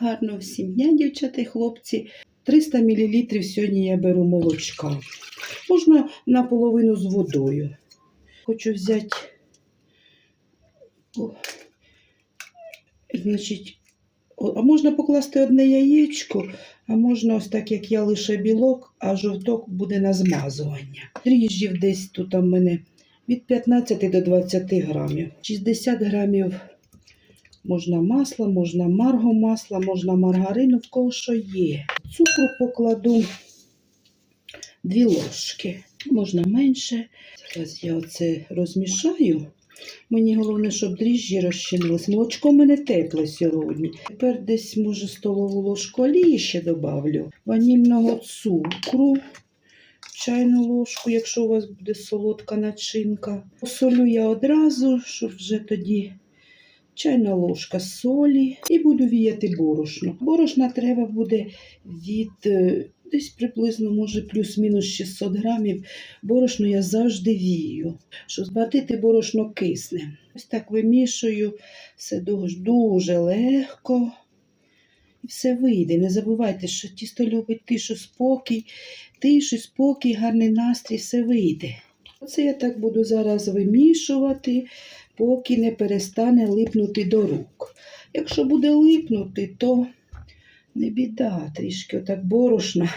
Гарно всім дня, дівчата і хлопці. 300 мл сьогодні я беру молочка. Можна наполовину з водою. Хочу взяти. О, значить, а можна покласти одне яєчко, а можна ось так, як я лише білок, а жовток буде на змазування. Дріжджів десь тут у мене від 15 до 20 грамів. 60 грамів можна масла, можна марго масла, можна маргарину, в кого що є. Цукру покладу 2 ложки, можна менше. Зараз я оце розмішаю. Мені головне, щоб дріжджі розчинились. Молочко в мене тепле сьогодні. Тепер десь, може, столову ложку олії ще добавлю. Ванільного цукру, чайну ложку, якщо у вас буде солодка начинка. Посолю я одразу, щоб вже тоді чайна ложка солі і буду віяти борошно. Борошна треба буде від е, десь приблизно, може, плюс-мінус 600 грамів. Борошно я завжди вію, що збатити борошно кисне. Ось так вимішую, все дуже легко. І все вийде. Не забувайте, що тісто любить тишу, спокій, тишу, спокій, гарний настрій, все вийде. Оце я так буду зараз вимішувати, поки не перестане липнути до рук. Якщо буде липнути, то не біда, трішки отак борошна.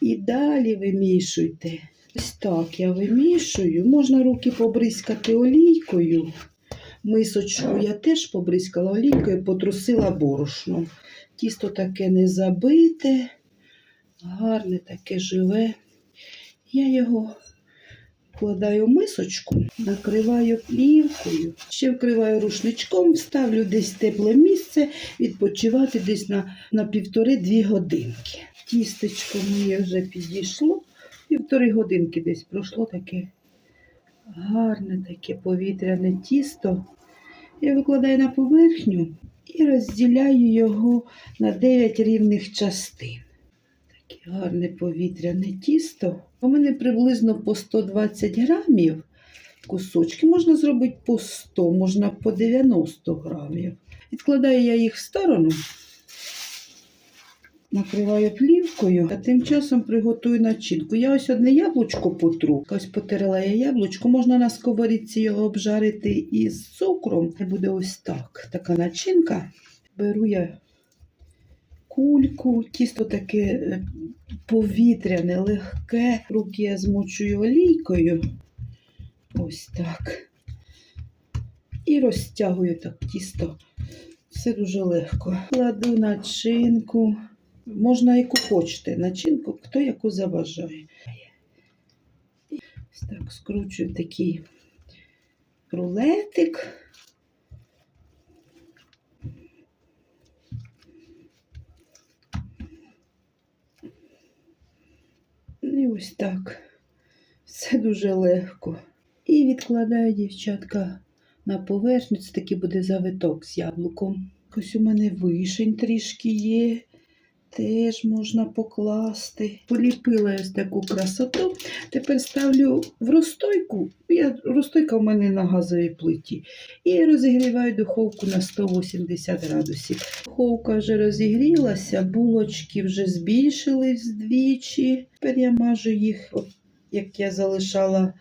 І далі вимішуйте. Ось так я вимішую. Можна руки побризкати олійкою. Мисочку я теж побризкала олійкою, потрусила борошном. Тісто таке не забите, гарне таке живе. Я його вкладаю мисочку, накриваю плівкою, ще вкриваю рушничком, ставлю десь тепле місце, відпочивати десь на, на півтори-дві годинки. Тістечко моє вже підійшло. Півтори годинки десь пройшло таке гарне, таке повітряне тісто. Я викладаю на поверхню і розділяю його на 9 рівних частин. Таке гарне повітряне тісто. У мене приблизно по 120 грамів кусочки. Можна зробити по 100, можна по 90 грамів. Відкладаю я їх в сторону, накриваю плівкою, а тим часом приготую начинку. Я ось одне яблучко потру. Ось потерла я яблучко. Можна на сковорідці його обжарити із цукром. Це буде ось так. Така начинка. Беру я кульку, тісто таке е, повітряне, легке. Руки я змочую олійкою. Ось так. І розтягую так тісто. Все дуже легко. Кладу начинку. Можна яку хочете начинку, хто яку заважає. Ось так скручую такий рулетик. І ось так. Все дуже легко. І відкладаю дівчатка на поверхню. Це такий буде завиток з яблуком. Ось у мене вишень трішки є. Теж можна покласти. Поліпила ось таку красоту. Тепер ставлю в розстойку. Я, розстойка в мене на газовій плиті. І розігріваю духовку на 180 градусів. Духовка вже розігрілася, булочки вже збільшились вдвічі. Тепер я мажу їх, як я залишала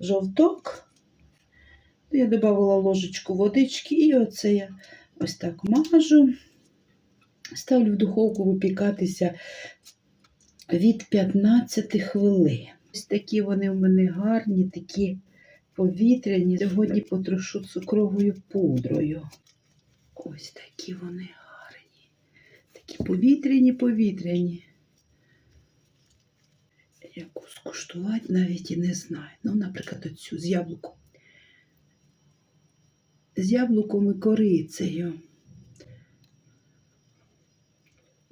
жовток. Я додавала ложечку водички, і оце я ось так мажу. Ставлю в духовку випікатися від 15 хвилин. Ось такі вони в мене гарні, такі повітряні. Сьогодні потрошу цукровою пудрою. Ось такі вони гарні. Такі повітряні, повітряні. Яку скуштувати навіть і не знаю. Ну, наприклад, оцю з яблуком. З яблуком і корицею.